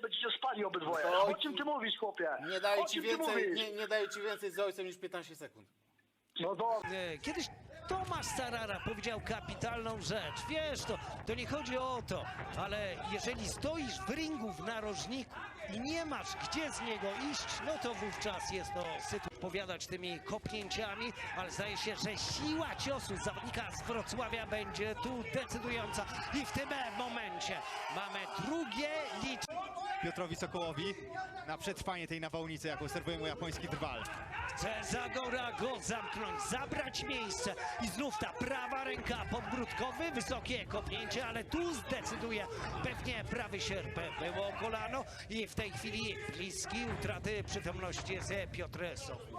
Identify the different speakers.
Speaker 1: będziecie spali obydwoje.
Speaker 2: No to-
Speaker 1: O czym ty mówisz, chłopie?
Speaker 2: Nie daję
Speaker 1: o
Speaker 2: ci
Speaker 1: czym ty
Speaker 2: więcej,
Speaker 1: mówisz?
Speaker 2: nie, nie daję ci więcej z ojcem niż 15 sekund.
Speaker 1: No dobra.
Speaker 3: E, Kiedyś Tomasz Sarara powiedział kapitalną rzecz. Wiesz, to, to nie chodzi o to, ale jeżeli stoisz w ringu w narożniku i nie masz gdzie z niego iść, no to wówczas jest to sytu powiadać tymi kopnięciami, ale zdaje się, że siła ciosu zawodnika z Wrocławia będzie tu decydująca i w tym momencie mamy drugie liczby.
Speaker 4: Piotrowi Sokołowi na przetrwanie tej nawałnicy, jaką serwuje mu japoński drwal.
Speaker 3: Chce Zagora go zamknąć, zabrać miejsce i znów ta prawa ręka podbródkowy, wysokie kopnięcie, ale tu zdecyduje pewnie prawy sierp. Było kolano i w tej chwili bliski utraty przytomności jest Piotr Sochół.